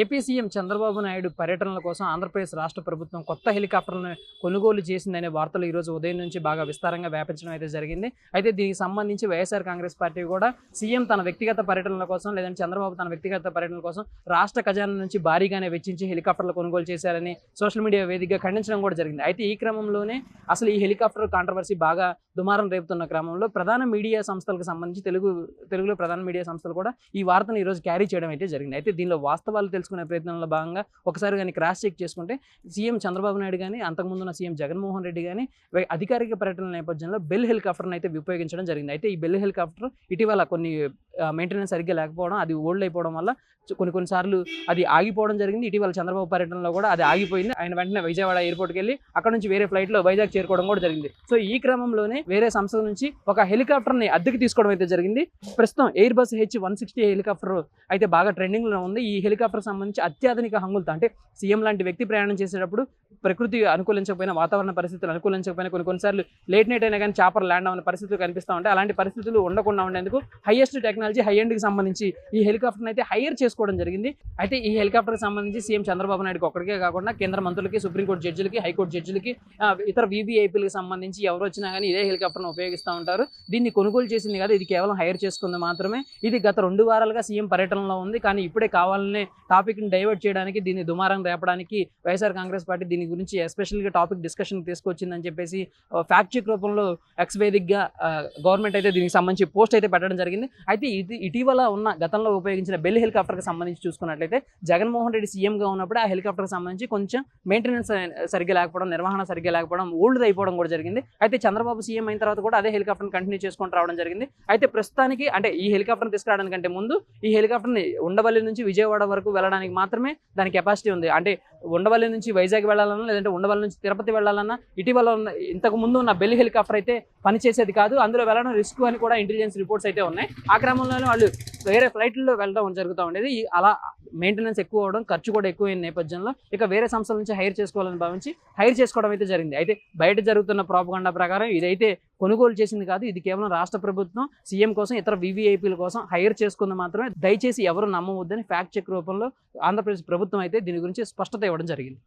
AP CM Chandrababu Naidu పర్యటనల కోసం ఆంధ్రప్రదేశ్ రాష్ట్ర ప్రభుత్వం కొత్త హెలికాప్టర్లను కొనుగోలు చేసిందనే వార్తలు ఈరోజు ఉదయం నుంచి బాగా విస్తారంగా వ్యాపించడం అయితే జరిగింది. అయితే దీనికి సంబంధించి వైఎస్ఆర్ కాంగ్రెస్ పార్టీ కూడా సీఎం తన వ్యక్తిగత పర్యటనల కోసం లేదంటే చంద్రబాబు తన వ్యక్తిగత పర్యటనల కోసం రాష్ట్ర ఖజానా నుంచి భారీగానే వెచ్చించి హెలికాప్టర్లు కొనుగోలు చేశారని సోషల్ మీడియా వేదికగా ఖండించడం కూడా జరిగింది. అయితే ఈ క్రమంలోనే అసలు ఈ హెలికాప్టర్ కాంట్రవర్సీ బాగా దుమారం రేపుతున్న క్రమంలో ప్రధాన మీడియా సంస్థలకు సంబంధించి తెలుగు తెలుగులో ప్రధాన మీడియా సంస్థలు కూడా ఈ వార్తను ఈరోజు క్యారీ చేయడం అయితే జరిగింది. అయితే దీనిలో వాస్తవాలు తెలుసుకునే ప్రయత్నంలో భాగంగా ఒకసారి కానీ క్రాస్ చెక్ చేసుకుంటే సీఎం చంద్రబాబు నాయుడు కానీ అంతకుముందున్న సీఎం జగన్మోహన్ రెడ్డి కానీ అధికారిక పర్యటన నేపథ్యంలో బెల్ హెలికాప్టర్ని అయితే ఉపయోగించడం జరిగింది. అయితే ఈ బెల్ హెలికాప్టర్ ఇటీవల కొన్ని మెయింటెనెన్స్ సరిగ్గా లేకపోవడం అది ఓల్డ్ అయిపోవడం వల్ల కొన్ని కొన్నిసార్లు అది ఆగిపోవడం జరిగింది. ఇటీవల చంద్రబాబు పర్యటనలో కూడా అది ఆగిపోయింది. ఆయన వెంటనే విజయవాడ ఎయిర్పోర్ట్కి వెళ్ళి అక్కడ నుంచి వేరే ఫ్లైట్లో వైజాగ్ చేరుకోవడం కూడా జరిగింది. సో ఈ క్రమంలోనే వేరే సంస్థ నుంచి ఒక హెలికాప్టర్ని అద్దెకి తీసుకోవడం అయితే జరిగింది. ప్రస్తుతం Airbus H one sixty helicopter అయితే బాగా ట్రెండింగ్లో ఉంది. ఈ హెలికాప్టర్ సంబంధించి అత్యాధునిక హంగులతో అంటే సీఎం లాంటి వ్యక్తి ప్రయాణం చేసేటప్పుడు ప్రకృతి అనుకూలించకపోయినా వాతావరణ పరిస్థితులు అనుకూలించకపోయినా కొన్ని కొన్నిసార్లు లేట్ నైట్ అయినా కానీ చాపర్ ల్యాండ్ అవ్వని పరిస్థితులు కనిపిస్తూ ఉంటాయి. అలాంటి పరిస్థితులు ఉండకుండా ఉండేందుకు హైయెస్ట్ టెక్నాలజీ హై ఎండ్కి సంబంధించి ఈ హెలికాప్టర్ని అయితే హైయర్ చేసుకోవడం జరిగింది. అయితే ఈ హెలికాప్టర్కి సంబంధించి సీఎం చంద్రబాబు నాయుడుకి ఒక్కడికే కాకుండా కేంద్ర మంత్రులకి సుప్రీంకోర్టు జడ్జిలకి హైకోర్టు జడ్జిలకి ఇతర వీవీఐపీలకు సంబంధించి ఎవరు వచ్చినా కానీ ఇదే హెలికాప్టర్ను ఉపయోగిస్తూ ఉంటారు. దీన్ని కొనుగోలు చేసింది కాదు ఇది కేవలం హైర్ చేసుకుంది మాత్రమే. ఇది గత రెండు వారాలుగా సీఎం పర్యటనలో ఉంది. కానీ ఇప్పుడే కావాలనే టాపిక్ని డైవర్ట్ చేయడానికి దీన్ని దుమారం రేపడానికి వైఎస్ఆర్ కాంగ్రెస్ పార్టీ దీని గురించి ఎస్పెషల్గా టాపిక్ డిస్కషన్ తీసుకొచ్చిందని చెప్పేసి ఫ్యాక్ట్ చెక్ రూపంలో ఎక్స్ గవర్నమెంట్ అయితే దీనికి సంబంధించి పోస్ట్ అయితే పెట్టడం జరిగింది. అయితే ఇది ఇటీవల ఉన్న గతంలో ఉపయోగించిన బెల్ హెలికాప్టర్కి సంబంధించి చూసుకున్నట్లయితే జగన్మోహన్ రెడ్డి సీఎంగా ఉన్నప్పుడు ఆ హెలికాప్టర్కి సంబంధించి కొంచెం మెయింటెనెన్స్ సరిగ్గా లేకపోవడం నిర్వహణ సరిగ్గా లేకపోవడం ఓల్డ్ అయిపోవడం కూడా జరిగింది. అయితే చంద్రబాబు సీఎం అయిన తర్వాత కూడా అదే హెలికాప్టర్ని కంటిన్యూ చేసుకుంటూ రావడం జరిగింది. అయితే ప్రస్తుతానికి అంటే ఈ హెలికాప్టర్ని తీసుకురావడానికంటే ముందు ఈ హెలికాప్టర్ని ఉండవల్లి నుంచి విజయవాడ వరకు వెళ్ళడానికి మాత్రమే దాని కెపాసిటీ ఉంది. అంటే ఉండవల్లి నుంచి వైజాగ్ వెళ్ళాలన్నా లేదంటే ఉండవల్లి నుంచి తిరుపతి వెళ్ళాలన్నా ఇటీవల ఉన్న ఇంతకు ముందు ఉన్న బెల్ హెలికాప్టర్ అయితే పనిచేసేది కాదు. అందులో వెళ్ళడం రిస్క్ అని కూడా ఇంటెలిజెన్స్ రిపోర్ట్స్ అయితే ఉన్నాయి. ఆ క్రమంలోనే వాళ్ళు వేరే ఫ్లైట్లో వెళ్ళడం జరుగుతూ ఉండేది. అలా మెయింటెనెన్స్ ఎక్కువ అవడం ఖర్చు కూడా ఎక్కువైన నేపథ్యంలో ఇక వేరే సంస్థల నుంచి హైర్ చేసుకోవాలని భావించి హైర్ చేసుకోవడం అయితే జరిగింది. అయితే బయట జరుగుతున్న ప్రాపగండా ప్రకారం ఇదైతే కొనుగోలు చేసింది కాదు. ఇది కేవలం రాష్ట్ర ప్రభుత్వం సీఎం కోసం ఇతర వివిఐపీల కోసం హైర్ చేసుకుంది మాత్రమే. దయచేసి ఎవరు నమ్మవద్దని ఫ్యాక్ట్ చెక్ రూపంలో ఆంధ్రప్రదేశ్ ప్రభుత్వం అయితే దీని గురించి స్పష్టత ఇవ్వడం జరిగింది.